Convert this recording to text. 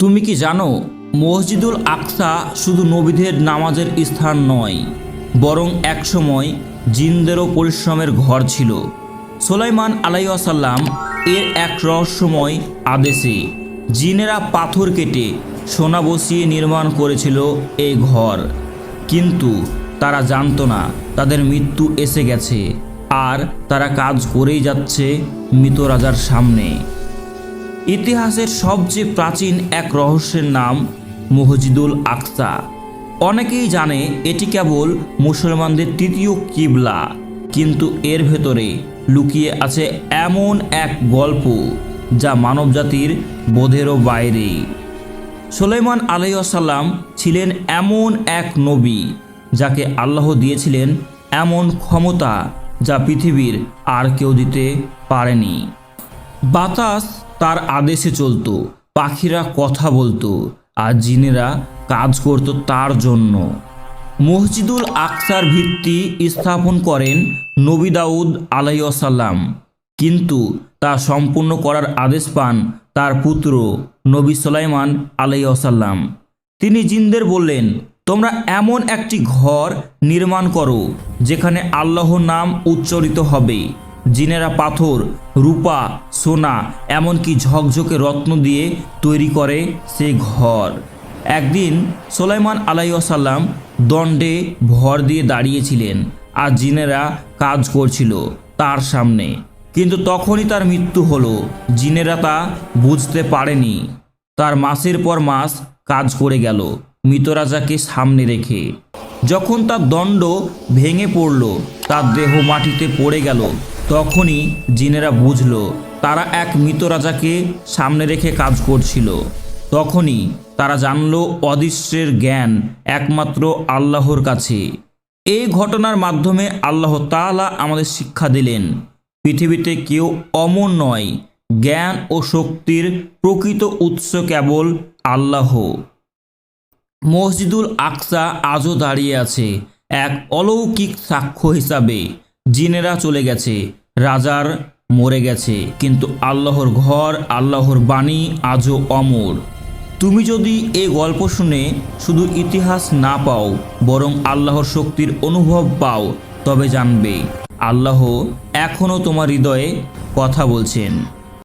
তুমি কি জানো, মসজিদুল আকসা শুধু নবীদের নামাজের স্থান নয়, বরং একসময় জিনদেরও পরিশ্রমের ঘর ছিল। সোলাইমান আলাইসাল্লাম এর এক রহস্যময় আদেশে জিনেরা পাথর কেটে সোনা বসিয়ে নির্মাণ করেছিল এই ঘর। কিন্তু তারা জানতো না, তাদের মৃত্যু এসে গেছে, আর তারা কাজ করেই যাচ্ছে মৃত রাজার সামনে। ইতিহাসের সবচেয়ে প্রাচীন এক রহস্যের নাম মসজিদুল আকসা। অনেকেই জানে এটি কেবল মুসলমানদের তৃতীয় কিবলা, কিন্তু এর ভেতরে লুকিয়ে আছে এমন এক গল্প যা মানবজাতির বোধেরও বাইরে। সুলাইমান আলাইসাল্লাম ছিলেন এমন এক নবী যাকে আল্লাহ দিয়েছিলেন এমন ক্ষমতা যা পৃথিবীর আর কেউ দিতে পারেনি। বাতাস তার আদেশে চলতো, পাখিরা কথা বলতো, আর জিনেরা কাজ করত তার জন্য। মসজিদুল আকসার ভিত্তি স্থাপন করেন নবী দাউদ আলাইসাল্লাম কিন্তু তা সম্পূর্ণ করার আদেশ পান তার পুত্র নবী সোলাইমান আলাইসাল্লাম তিনি জিনদের বললেন, তোমরা এমন একটি ঘর নির্মাণ করো, যেখানে আল্লাহর নাম উচ্চারিত হবে। জিনেরা পাথর, রূপা, সোনা, এমনকি ঝকঝকে রত্ন দিয়ে তৈরি করে সে ঘর। একদিন সোলাইমান আলাইসাল্লাম দণ্ডে ভর দিয়ে দাঁড়িয়েছিলেন আর জিনেরা কাজ করছিল তার সামনে। কিন্তু তখনই তার মৃত্যু হলো। জিনেরা তা বুঝতে পারেনি। তার মাসের পর মাস কাজ করে গেল মৃত রাজাকে সামনে রেখে। যখন তার দণ্ড ভেঙে পড়ল, তার দেহ মাটিতে পড়ে গেল। তখনই জিনেরা বুঝল, তারা এক মৃত রাজাকে সামনে রেখে কাজ করছিল। তখনই তারা জানল অদৃশ্যের জ্ঞান একমাত্র আল্লাহর কাছে। এই ঘটনার মাধ্যমে আল্লাহ তাআলা আমাদের শিক্ষা দিলেন, পৃথিবীতে কেউ অমর নয়, জ্ঞান ও শক্তির প্রকৃত উৎস কেবল আল্লাহ। মসজিদুল আকসা আজও দাঁড়িয়ে আছে, এক অলৌকিক সাক্ষ্য হিসাবে জিনেরা চলে গেছে। রাজার মরে গেছে, কিন্তু আল্লাহর ঘর, আল্লাহর বাণী আজও অমর। তুমি যদি এই গল্প শুনে শুধু ইতিহাস না পাও, বরং আল্লাহর শক্তির অনুভব পাও, তবে জানবে, আল্লাহ এখনও তোমার হৃদয়ে কথা বলছেন।